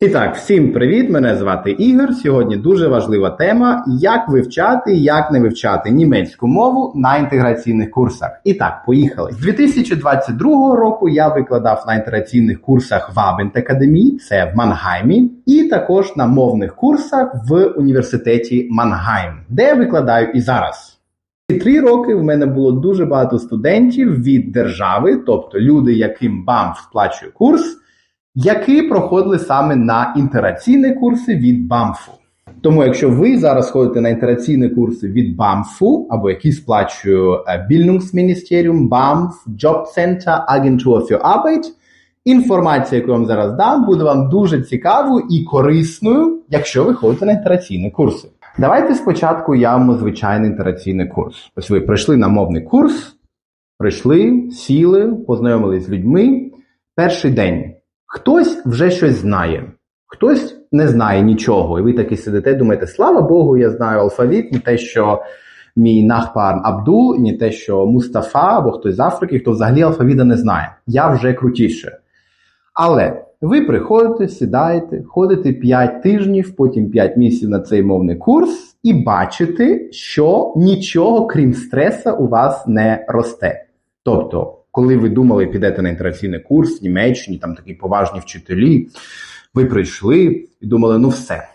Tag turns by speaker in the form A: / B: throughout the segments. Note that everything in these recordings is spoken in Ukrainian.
A: І так, всім привіт! Мене звати Ігор. Сьогодні дуже важлива тема: як вивчати, як не вивчати німецьку мову на інтеграційних курсах. І так, поїхали. З 2022 року я викладав на інтеграційних курсах в Академії, це в Мангаймі, і також на мовних курсах в університеті Мангайм, де я викладаю і зараз. І три роки в мене було дуже багато студентів від держави, тобто люди, яким БАМ сплачує курс які проходили саме на інтераційні курси від БАМФу. Тому, якщо ви зараз ходите на інтераційні курси від БАМФу, або які сплачує е, Bildungsministerium, BAMF, Jobcenter, Agentur für Arbeit, інформація, яку я вам зараз дам, буде вам дуже цікавою і корисною, якщо ви ходите на інтераційні курси. Давайте спочатку явимо звичайний інтераційний курс. Ось ви прийшли на мовний курс, прийшли, сіли, познайомились з людьми. Перший день. Хтось вже щось знає, хтось не знає нічого. І ви таки сидите, думаєте, слава Богу, я знаю алфавіт, не те, що мій нахпар Абдул, не те, що Мустафа або хтось з Африки, хто взагалі алфавіта не знає. Я вже крутіше. Але ви приходите, сідаєте, ходите 5 тижнів, потім 5 місяців на цей мовний курс, і бачите, що нічого, крім стреса, у вас не росте. Тобто коли ви думали, підете на інтераційний курс в Німеччині, там такі поважні вчителі, ви прийшли і думали, ну все.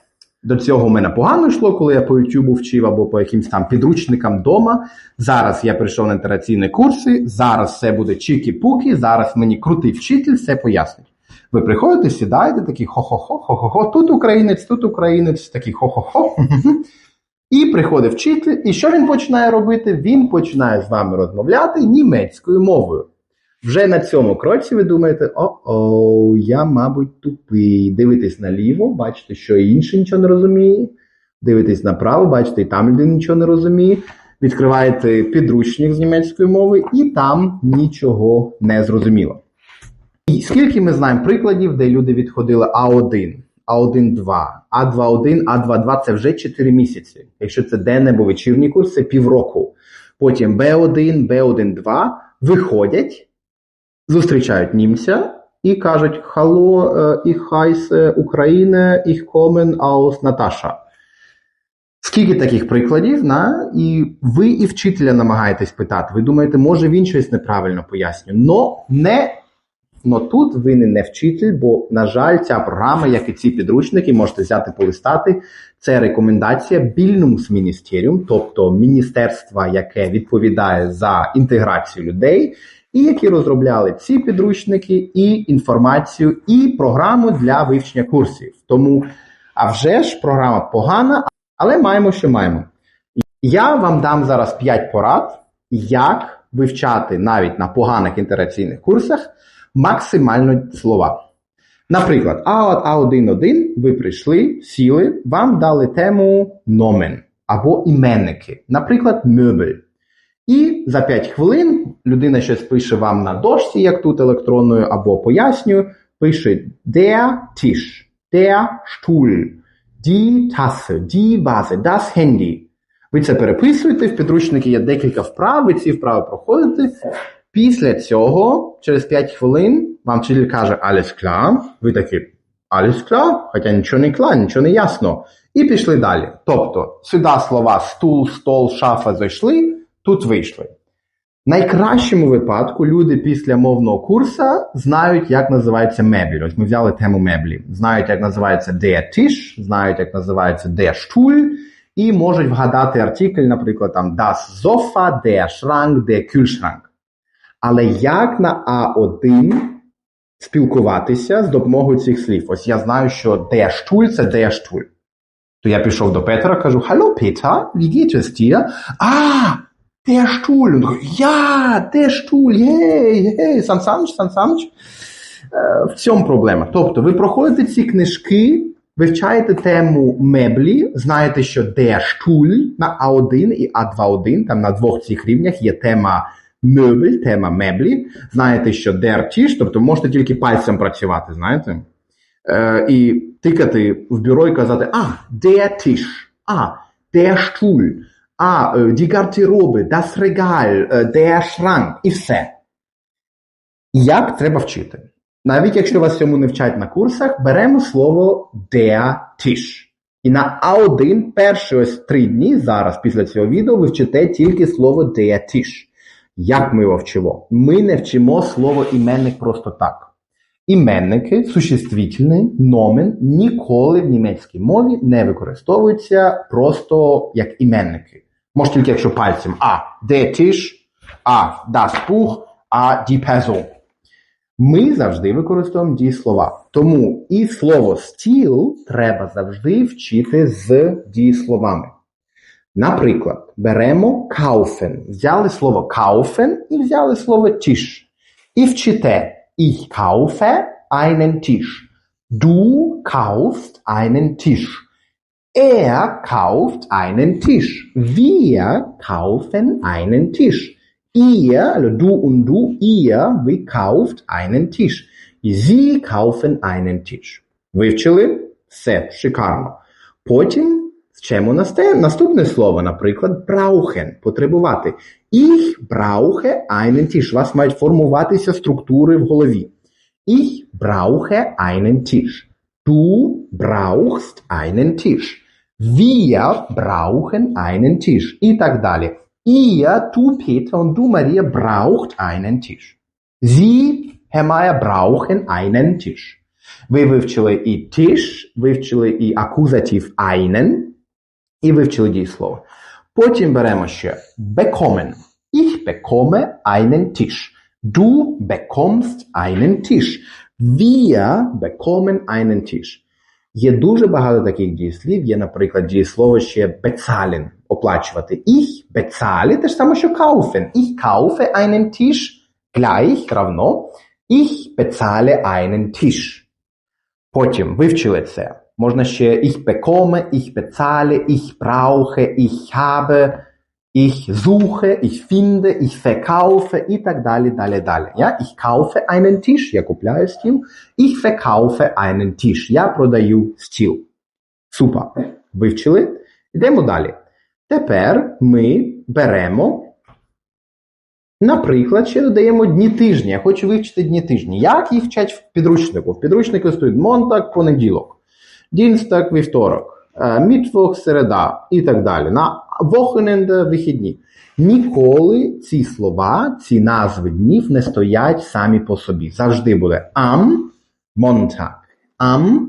A: До цього в мене погано йшло, коли я по YouTube вчив або по якимсь там підручникам вдома. Зараз я прийшов на інтераційні курси, зараз все буде чікі-пукі, зараз мені крутий вчитель все пояснить. Ви приходите, сідаєте, такі хо-хо-хо, хо-хо-хо, тут українець, тут українець, такий хо-хо-хо. І приходить вчитель, і що він починає робити? Він починає з вами розмовляти німецькою мовою. Вже на цьому кроці ви думаєте, о-о, я, мабуть, тупий. Дивитесь наліво, бачите, що інший нічого не розуміє. Дивитесь направо, бачите, і там людина нічого не розуміє. Відкриваєте підручник з німецької мови, і там нічого не зрозуміло. І скільки ми знаємо прикладів, де люди відходили А1. А1-2, А2-1, А2-2 це вже 4 місяці. Якщо це денне або вечірній курс, це півроку. Потім Б1, Б1-2 виходять, зустрічають німця і кажуть: Hallo, ich heiße Ukraine, ich komme aus Наташа. Скільки таких прикладів, на? і ви і вчителя намагаєтесь питати. Ви думаєте, може він щось неправильно пояснює. Но не Но тут винен не вчитель, бо, на жаль, ця програма, як і ці підручники, можете взяти полистати. Це рекомендація Bildungsministerium, тобто міністерства, яке відповідає за інтеграцію людей, і які розробляли ці підручники, і інформацію, і програму для вивчення курсів. Тому, а вже ж програма погана, але маємо, що маємо. Я вам дам зараз 5 порад, як вивчати навіть на поганих інтераційних курсах максимально слова. Наприклад, А1-1 ви прийшли, сіли, вам дали тему номен або іменники, наприклад, мебель. І за 5 хвилин людина щось пише вам на дошці, як тут електронною, або пояснює, пише der Tisch, der Stuhl, die Tasse, die Vase, das Handy. Ви це переписуєте, в підручники є декілька вправ, ви ці вправи проходите. Після цього, через 5 хвилин, вам вчитель каже alles klar, ви такі alles klar, хоча нічого не кlar, нічого не ясно. І пішли далі. Тобто, сюди слова стул, стол, шафа зайшли, тут вийшли. В найкращому випадку люди після мовного курсу знають, як називається меблі. Ось ми взяли тему меблі. Знають, як називається der Tisch, знають, як називається der Stuhl, і можуть вгадати артикль, наприклад, там das Sofa, der Schrank, der Kühlschrank. Але як на А1 спілкуватися з допомогою цих слів? Ось я знаю, що der Stuhl – це der Stuhl. То я пішов до Петра, кажу: Hallo Peter, wie geht? А, der Stuhl. Und я, der Stuhl, єй, єй, Сан Саныч, Сан Саныч. В цьому проблема. Тобто, ви проходите ці книжки, вивчаєте тему меблі, знаєте, що der Stuhl на А1 і А2-1, там на двох цих рівнях є тема мебель, тема меблі. Знаєте, що Tisch, тобто можете тільки пальцем працювати, знаєте? Е, І тикати в бюро і казати, а, Tisch, а, Stuhl, а, die Garderobe, das Regal, der Schrank і все. Як треба вчити? Навіть якщо вас цьому не вчать на курсах, беремо слово der. І на А1 перші ось три дні зараз після цього відео ви вчите тільки слово der. Як ми його вчимо? Ми не вчимо слово іменник просто так. Іменники, существительний, номен ніколи в німецькій мові не використовуються просто як іменники. Може тільки якщо пальцем а der Tisch, а das Buch, а die Person. Ми завжди використовуємо дієслова. Тому і слово стіл треба завжди вчити з дієсловами. Наприклад, беремо kaufen. Взяли слово kaufen і взяли слово Tisch. І вчите Ich kaufe einen Tisch. Du kaufst einen Tisch. Er kauft einen Tisch. Wir kaufen einen Tisch. Ihr, also du und du, ihr, ви kauft einen Tisch. Sie kaufen einen Tisch. Вивчили? Все, шикарно. Потім вчимо насте- наступне слово, наприклад, brauchen, потребувати. Ich brauche einen Tisch. У вас мають формуватися структури в голові. Ich brauche einen Tisch. Du brauchst einen Tisch. Wir brauchen einen Tisch. І так далі. Ihr, du Peter und du Maria braucht einen Tisch. Sie, Herr Meier, brauchen einen Tisch. Ви вивчили і Tisch, вивчили і акузатив einen, і вивчили дієслово. Потім беремо ще bekommen. Ich bekomme einen Tisch. Du bekommst einen Tisch. Wir bekommen einen Tisch. Є дуже багато таких дієслів. Є, наприклад, дієслово ще bezahlen, оплачувати. Ich bezahle, те ж саме, що kaufen. Ich kaufe einen Tisch, gleich, равно. Ich bezahle einen Tisch. Потім вивчили це. Можна ще ich bekomme, ich bezahle, ich brauche, ich habe, ich suche, ich finde, ich verkaufe і так далі, далі, далі. Я? Ich kaufe einen Tisch, я купляю стіл. Ich verkaufe einen Tisch, я продаю стіл. Супер. Вивчили? Йдемо далі. Тепер ми беремо, наприклад, ще додаємо дні тижня. Я хочу вивчити дні тижня. Як їх вчать в підручнику? В підручнику стоїть Монтак, понеділок, Дінстак, вівторок, е, Мітвох, середа і так далі. На Вохененде вихідні. Ніколи ці слова, ці назви днів не стоять самі по собі. Завжди буде am Montag, am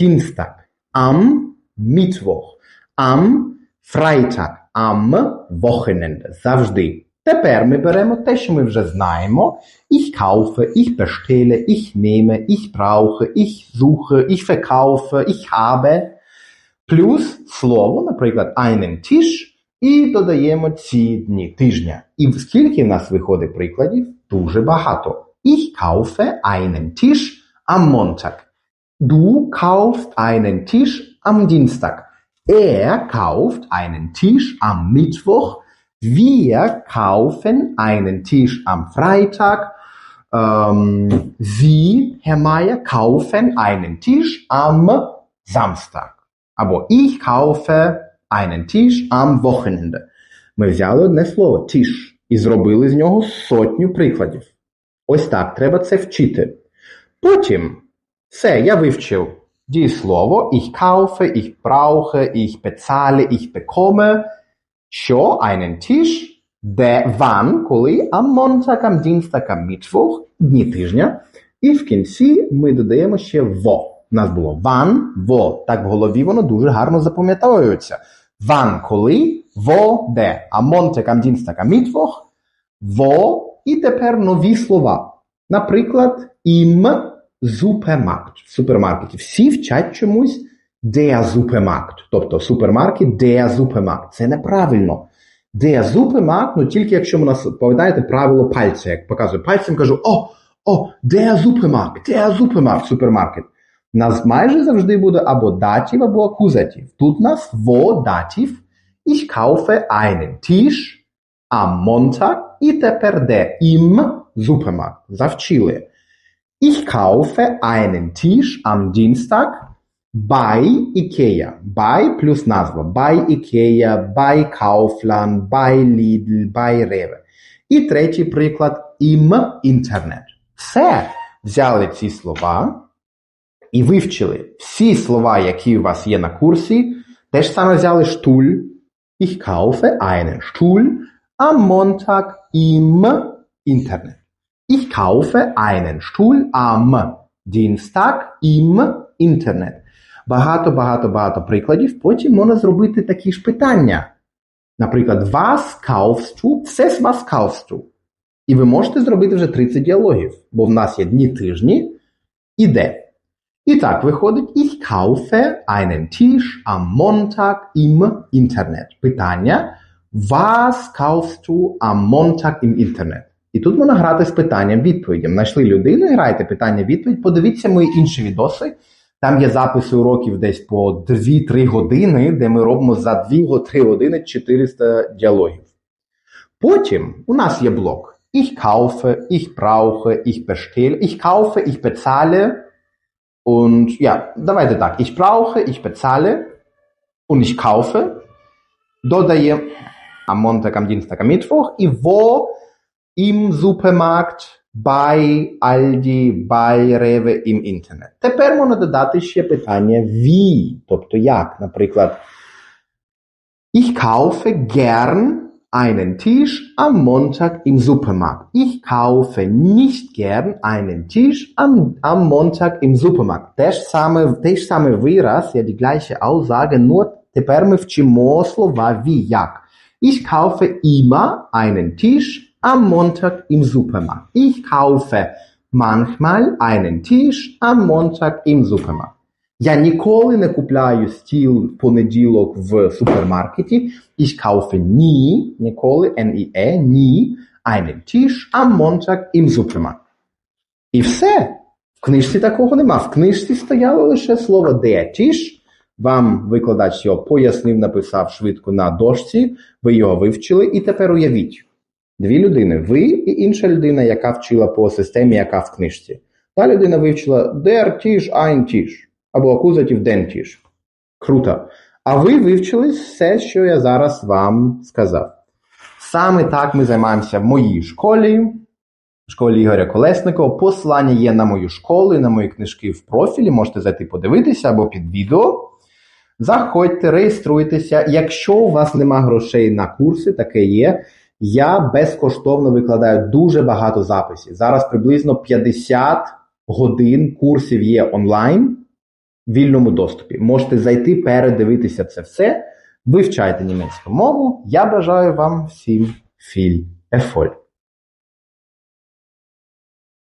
A: Dienstag, am Mittwoch, am Freitag, am Wochenende. Завжди. Тепер ми беремо те, що ми вже знаємо. Ich kaufe, ich bestelle, ich nehme, ich brauche, ich suche, ich verkaufe, ich habe. Плюс слово, наприклад, einen Tisch, і додаємо ці дні тижня. І скільки в нас виходить прикладів? Дуже багато. Ich kaufe einen Tisch am Montag. Du kaufst einen Tisch am Dienstag. Er kauft einen Tisch am Mittwoch. Wir kaufen einen Tisch am Freitag. Ähm, Sie, Herr Meier, kaufen einen Tisch am Samstag. Або ich kaufe einen Tisch am Wochenende. Ми взяли одне слово тіш і зробили з нього сотню прикладів. Ось так треба це вчити. Потім все, я вивчив дієслово ich kaufe, ich brauche, ich bezahle, ich bekomme. Що einen Tisch, де wann, коли, am Montag, am Dienstag, am Mittwoch, дні тижня. І в кінці ми додаємо ще во. У нас було wann, во. Так в голові воно дуже гарно запам'ятовується. Wann, коли, во, де. Am Montag, am Dienstag, am Mittwoch, во. І тепер нові слова. Наприклад, im Supermarkt. В супермаркеті. Всі вчать чомусь der Supermarkt. Тобто супермаркет der Supermarkt. Це неправильно. Der Supermarkt, ну тільки якщо ми нас пам'ятаєте правило пальця, як показую пальцем, кажу о, о, der Supermarkt, der Supermarkt, супермаркет. Нас майже завжди буде або датів, або акузатив. Тут нас во датів. Ich kaufe einen Tisch am Montag і тепер де im Supermarkt. Завчили. Ich kaufe einen Tisch am Dienstag bei Ikea. Bei плюс назва. Bei Ikea, bei Kaufland, bei Lidl, bei Rewe. І третій приклад im Internet. Все. взяли ці слова і вивчили всі слова, які у вас є на курсі, теж саме взяли штуль. Ich kaufe einen Stuhl am Montag im Internet. Ich kaufe einen Stuhl am Dienstag im Internet. Багато, багато, багато прикладів. Потім можна зробити такі ж питання. Наприклад, was kaufst? Все з was kaufst? І ви можете зробити вже 30 діалогів, бо в нас є дні тижні і де. І так виходить, ich kaufe einen Tisch am Montag im Internet. Питання, was kaufst du am Montag im Internet? І тут можна грати з питанням відповідям. Знайшли людину, граєте питання відповідь. Подивіться мої інші відоси. Там є записи уроків десь по 2-3 години, де ми робимо за 2-3 години 400 діалогів. Потім у нас є блок. Ich kaufe, ich brauche, ich bestelle. Ich kaufe, ich bezahle. Und ja, давайте так. Ich brauche, ich bezahle und ich kaufe. Додає am Montag, am Dienstag, am Mittwoch. І wo im Supermarkt, bei Aldi, bei Rewe, im Internet. Тепер можна додати ще питання wie, тобто як. Наприклад, ich kaufe gern einen Tisch am Montag im Supermarkt. Ich kaufe nicht gern einen Tisch am, am Montag im Supermarkt. Те ж саме, те ж саме вираз, я die gleiche Aussage, nur тепер ми вчимо слова wie, як. Ich kaufe immer einen Tisch am Montag im Supermarkt. Ich kaufe manchmal einen Tisch am Montag im Supermarkt. Я ніколи не купляю стіл в понеділок в супермаркеті. Ich kaufe nie, ніколи, N-I-E, ні, einen Tisch am Montag im Supermarkt. І все. В книжці такого нема. В книжці стояло лише слово der Tisch. Вам викладач його пояснив, написав швидко на дошці, ви його вивчили, і тепер уявіть. Дві людини, ви і інша людина, яка вчила по системі, яка в книжці. Та людина вивчила der Tisch, ein Tisch або акузатів дентіш. Круто. А ви вивчили все, що я зараз вам сказав. Саме так ми займаємося в моїй школі, в школі Ігоря Колесникова. Посилання є на мою школу на мої книжки в профілі. Можете зайти подивитися або під відео. Заходьте, реєструйтеся. Якщо у вас нема грошей на курси, таке є. Я безкоштовно викладаю дуже багато записів. Зараз приблизно 50 годин курсів є онлайн в вільному доступі. Можете зайти, передивитися це все. Вивчайте німецьку мову. Я бажаю вам всім філь ефоль.